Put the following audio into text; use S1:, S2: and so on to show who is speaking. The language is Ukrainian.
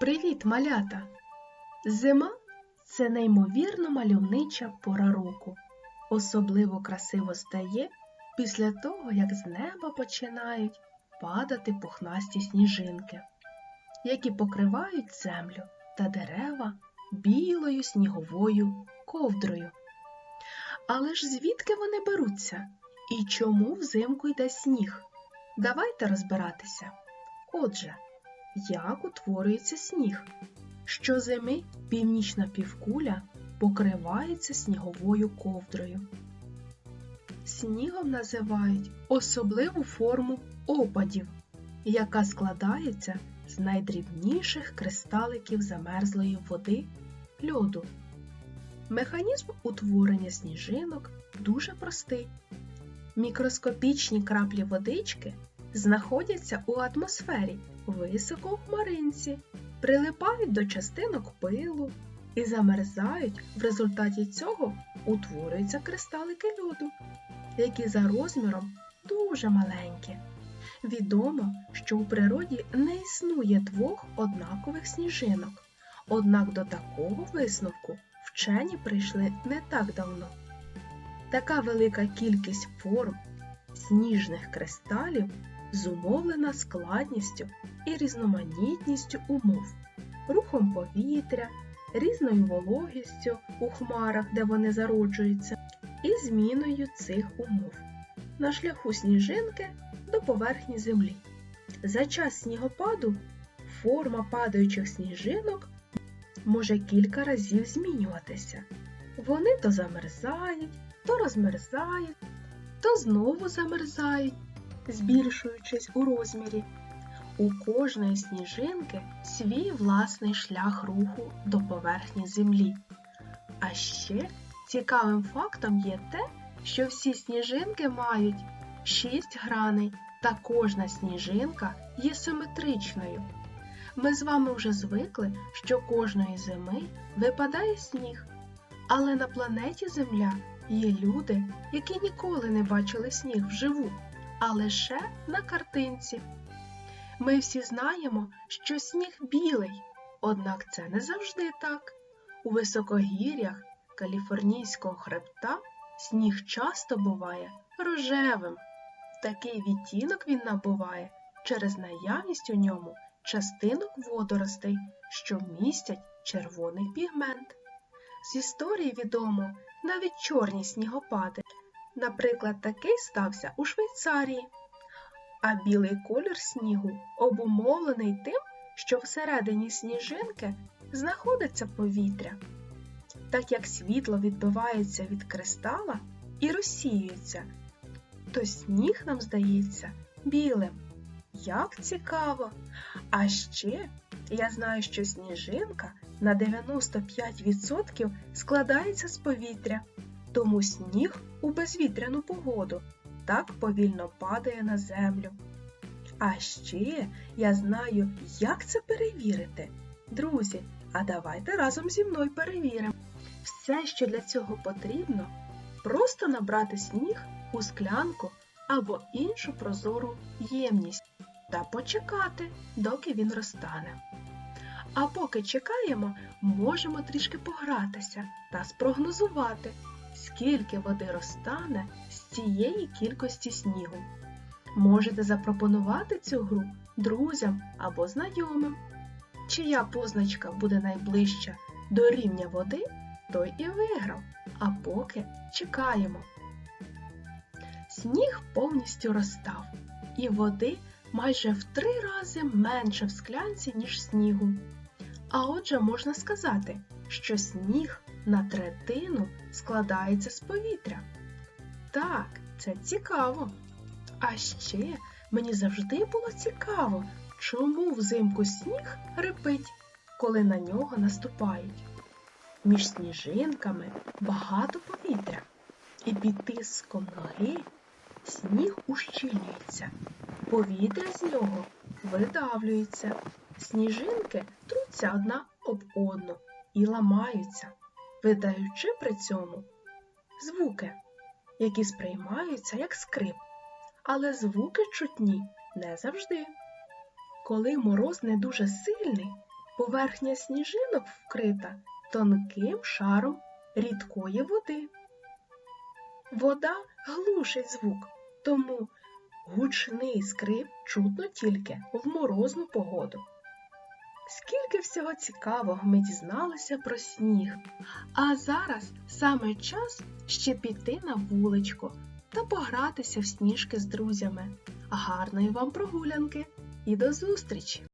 S1: Привіт, малята! Зима це неймовірно мальовнича пора року. Особливо красиво стає після того, як з неба починають падати пухнасті сніжинки, які покривають землю та дерева білою сніговою ковдрою. Але ж звідки вони беруться? І чому взимку йде сніг? Давайте розбиратися. Отже, як утворюється сніг? Щозими північна півкуля покривається сніговою ковдрою. Снігом називають особливу форму опадів, яка складається з найдрібніших кристаликів замерзлої води льоду. Механізм утворення сніжинок дуже простий. Мікроскопічні краплі водички знаходяться у атмосфері високо у хмаринці, прилипають до частинок пилу і замерзають. В результаті цього утворюються кристалики льоду, які за розміром дуже маленькі. Відомо, що у природі не існує двох однакових сніжинок, однак до такого висновку вчені прийшли не так давно. Така велика кількість форм сніжних кристалів зумовлена складністю і різноманітністю умов, рухом повітря, різною вологістю у хмарах, де вони зароджуються, і зміною цих умов на шляху сніжинки до поверхні землі. За час снігопаду форма падаючих сніжинок може кілька разів змінюватися. Вони то замерзають, то розмерзають, то знову замерзають, збільшуючись у розмірі. У кожної сніжинки свій власний шлях руху до поверхні землі. А ще цікавим фактом є те, що всі сніжинки мають 6 граней, та кожна сніжинка є симетричною. Ми з вами вже звикли, що кожної зими випадає сніг, але на планеті Земля є люди, які ніколи не бачили сніг вживу, а лише на картинці. Ми всі знаємо, що сніг білий, однак це не завжди так. У високогір'ях Каліфорнійського хребта сніг часто буває рожевим. Такий відтінок він набуває через наявність у ньому частинок водоростей, що містять червоний пігмент. З історії відомо навіть чорні снігопади. Наприклад, такий стався у Швейцарії. А білий колір снігу обумовлений тим, що всередині сніжинки знаходиться повітря. Так як світло відбивається від кристала і розсіюється, то сніг нам здається білим. Як цікаво! А ще я знаю, що сніжинка на 95% складається з повітря, тому сніг у безвітряну погоду так повільно падає на землю. А ще я знаю, як це перевірити. Друзі, а давайте разом зі мною перевіримо. Все, що для цього потрібно, просто набрати сніг у склянку або іншу прозору ємність та почекати, доки він розтане. А поки чекаємо, можемо трішки погратися та спрогнозувати, скільки води розтане з цієї кількості снігу. Можете запропонувати цю гру друзям або знайомим. Чия позначка буде найближча до рівня води, той і виграв. А поки чекаємо. Сніг повністю розстав, і води майже в три рази менше в склянці, ніж снігу. А отже, можна сказати, що сніг на третину складається з повітря. Так, це цікаво. А ще мені завжди було цікаво, чому взимку сніг рипить, коли на нього наступають. Між сніжинками багато повітря, і під тиском ноги сніг ущільнюється, повітря з нього видавлюється, сніжинки труться одна об одну і ламаються, видаючи при цьому звуки, які сприймаються як скрип. Але звуки чутні не завжди. Коли мороз не дуже сильний, Поверхня сніжинок вкрита тонким шаром рідкої води. Вода глушить звук, тому гучний скрип чутно тільки в морозну погоду. Скільки всього цікавого ми дізналися про сніг. А зараз саме час ще піти на вуличку та погратися в сніжки з друзями. Гарної вам прогулянки і до зустрічі!